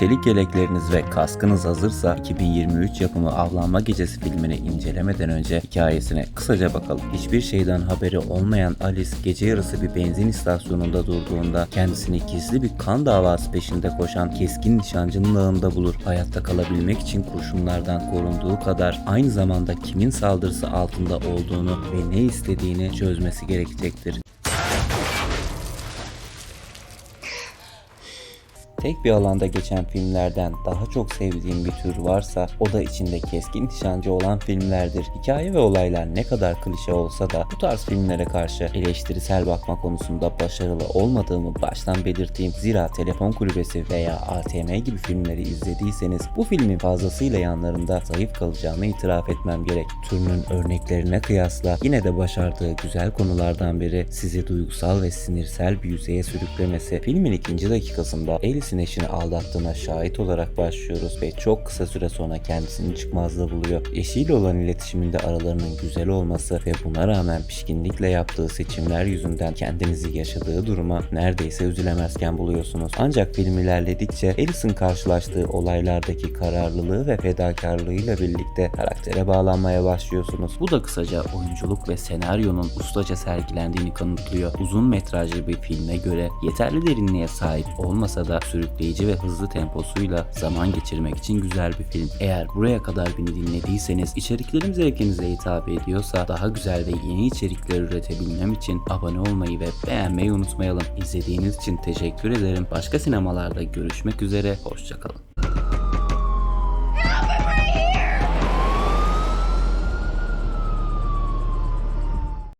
Çelik yelekleriniz ve kaskınız hazırsa 2023 yapımı Avlanma Gecesi filmini incelemeden önce hikayesine kısaca bakalım. Hiçbir şeyden haberi olmayan Alice gece yarısı bir benzin istasyonunda durduğunda kendisini gizli bir kan davası peşinde koşan keskin nişancının ağında bulur. Hayatta kalabilmek için kurşunlardan korunduğu kadar aynı zamanda kimin saldırısı altında olduğunu ve ne istediğini çözmesi gerekecektir. Tek bir alanda geçen filmlerden daha çok sevdiğim bir tür varsa o da içinde keskin nişancı olan filmlerdir. Hikaye ve olaylar ne kadar klişe olsa da bu tarz filmlere karşı eleştirisel bakma konusunda başarılı olmadığımı baştan belirteyim. Zira Telefon Kulübesi veya ATM gibi filmleri izlediyseniz bu filmin fazlasıyla yanlarında zayıf kalacağını itiraf etmem gerek. Türünün örneklerine kıyasla yine de başardığı güzel konulardan biri sizi duygusal ve sinirsel bir yüzeye sürüklemesi. Filmin ikinci dakikasında Alice'in eşini aldattığına şahit olarak başlıyoruz ve çok kısa süre sonra kendisini çıkmazda buluyor. Eşiyle olan iletişiminde aralarının güzel olması ve buna rağmen pişkinlikle yaptığı seçimler yüzünden kendinizi yaşadığı duruma neredeyse üzülemezken buluyorsunuz. Ancak film ilerledikçe Alice'in karşılaştığı olaylardaki kararlılığı ve fedakarlığıyla birlikte karaktere bağlanmaya başlıyorsunuz. Bu da kısaca oyunculuk ve senaryonun ustaca sergilendiğini kanıtlıyor. Uzun metrajlı bir filme göre yeterli derinliğe sahip olmasa da sürükleyici ve hızlı temposuyla zaman geçirmek için güzel bir film. Eğer buraya kadar beni dinlediyseniz, içeriklerim zevkinize hitap ediyorsa daha güzel ve yeni içerikler üretebilmem için abone olmayı ve beğenmeyi unutmayalım. İzlediğiniz için teşekkür ederim. Başka sinemalarda görüşmek üzere, hoşçakalın.